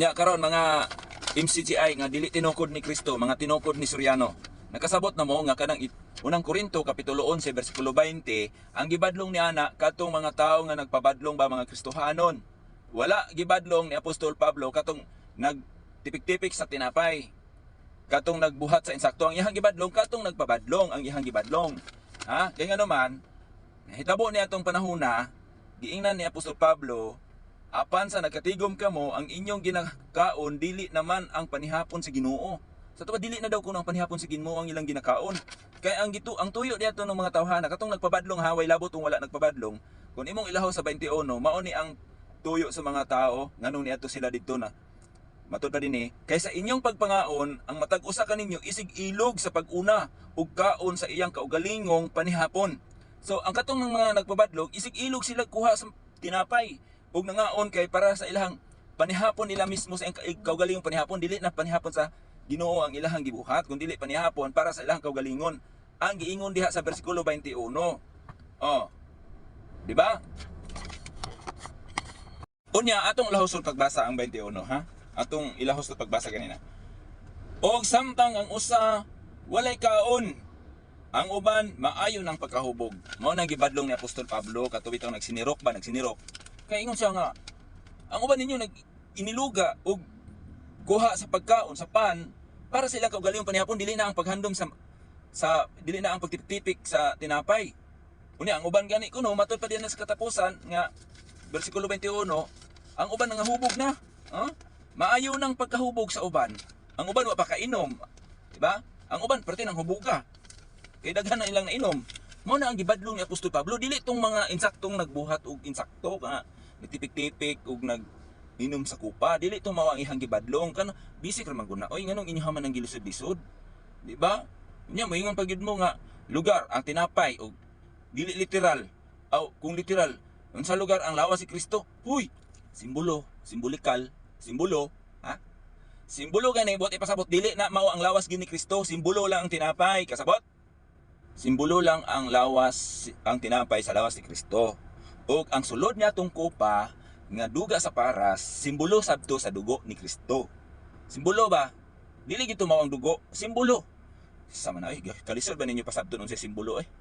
Nya karon mga MCGI nga dili tinukod ni Kristo, mga tinukod ni Suryano. Nakasabot na mo nga kanang unang Korinto kapitulo 11 bersikulo 20, ang gibadlong ni ana katong mga tao nga nagpabadlong ba mga Kristohanon. Wala gibadlong ni Apostol Pablo katong nagtipik-tipik sa tinapay. Katong nagbuhat sa insakto ang iyang gibadlong katong nagpabadlong ang iyang gibadlong. Ha? Kaya nga naman, hitabo niya atong panahona, giingnan ni Apostol Pablo, apan sa nagkatigom kamo ang inyong ginakaon dili naman ang panihapon sa Ginoo. Sa tuwa dili na daw kuno ang panihapon sa Ginoo ang ilang ginakaon. Kaya ang gitu ang tuyo diadto ng mga tawhana katong nagpabadlong haway labot kung wala nagpabadlong. Kung imong ilahaw sa 21 mao ni ang tuyo sa mga tao nganong niadto sila didto na Matod pa din eh, kaysa inyong pagpangaon, ang matag usa kaninyo isig ilog sa pag-una ug kaon sa iyang kaugalingong panihapon. So ang katong ng mga nagpabadlog, isig ilog sila kuha sa tinapay ug nangaon kay para sa ilang panihapon nila mismo sa kaugalingong panihapon dili na panihapon sa Ginoo ang ilahang gibuhat kun dili panihapon para sa ilahang kaugalingon. Ang giingon diha sa bersikulo 21. Oh. Di ba? Unya atong lahosod pagbasa ang 21 ha. Atong ilahos na pagbasa kanina. Og samtang ang usa walay kaon ang uban maayo ng pagkahubog. Mao nang gibadlong ni Apostol Pablo katuwit ang nagsinirok ba nagsinirok. Kay ingon siya nga ang uban ninyo nag iniluga og kuha sa pagkaon sa pan para sila kaugalingong panihapon dili na ang paghandom sa sa dili na ang pagtipik sa tinapay. Unya ang uban gani kuno matod pa diyan sa katapusan nga bersikulo 21 ang uban nangahubog na. Huh? Maayo ng pagkahubog sa uban. Ang uban wa pa kainom. Diba? Ang uban parte ng hubuga. Kay daghan na ilang nainom. Mao na ang gibadlong ni Apostol Pablo dili tong mga insaktong nagbuhat og insakto nga nagtipik-tipik og nag inom sa kupa. Dili to mao ang ihang gibadlong. Kan bisik ra man guna. Oy nganong inyohaman ang gilusod-lisod? Di ba? Nya moingon pagid mo nga lugar ang tinapay og dili literal. Aw kung literal unsa lugar ang lawas si Kristo. Huy! Simbolo simbolikal simbolo ha? Simbolo gani buot ipasabot. Dili na mao ang lawas gini Kristo. Simbolo lang ang tinapay. Kasabot? Simbolo lang ang lawas ang tinapay sa lawas ni Kristo ug ang sulod niya tong kupa nga duga sa paras simbolo sabto sa dugo ni Kristo. Simbolo ba? Dili gito mao ang dugo simbolo. Sa man ay kalisod ba ninyo pasabto nun sa simbolo eh